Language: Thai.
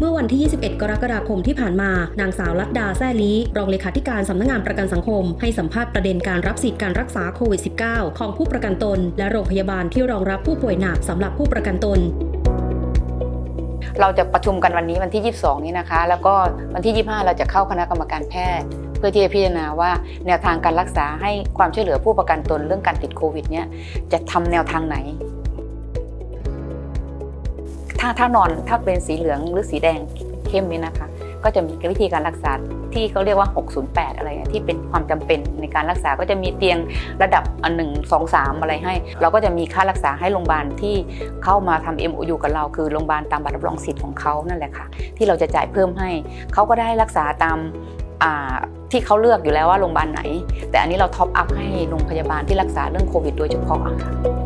เมื่อวันที่ 21 กรกฎาคมที่ผ่านมา นางสาวลัดดาแซ่ลีรองเลขาธิการสำนักงานประกันสังคม ให้สัมภาษณ์ประเด็นการรับสิทธิการรักษาโควิด -19 ของผู้ประกันตน และโรงพยาบาลที่รองรับผู้ป่วยหนักสำหรับผู้ประกันตนเราจะประชุมกันวันนี้วันที่ 22 นี้นะคะ แล้วก็วันที่ 25 เราจะเข้าคณะกรรมการแพทย์ เพื่อที่จะพิจารณาว่าแนวทางการรักษาให้ความช่วยเหลือผู้ประกันตนเรื่องการติดโควิดเนี่ยจะทำแนวทางไหน ถ้าถ้านอนถ้าเป็นสีเหลืองหรือสีแดงเข้มนี่นะคะ ก็จะมีวิธีการรักษาที่เขาเรียกว่า 608 อะไรที่เป็นความจำเป็นในการรักษาก็จะมีเตียงระดับอันหนึ่งสองสามอะไรให้ เราก็จะมีค่ารักษาให้โรงพยาบาลที่เข้ามาทำ MOU กับเรา คือโรงพยาบาลตามบัตรรับรองสิทธิ์ของเขานั่นแหละค่ะ ที่เราจะจ่ายเพิ่มให้เขาก็ได้รักษาตามที่เขาเลือกอยู่แล้วว่าโรงพยาบาลไหน แต่อันนี้เราท็อปอัพให้โรงพยาบาลที่รักษาเรื่องโควิดโดยเฉพาะค่ะ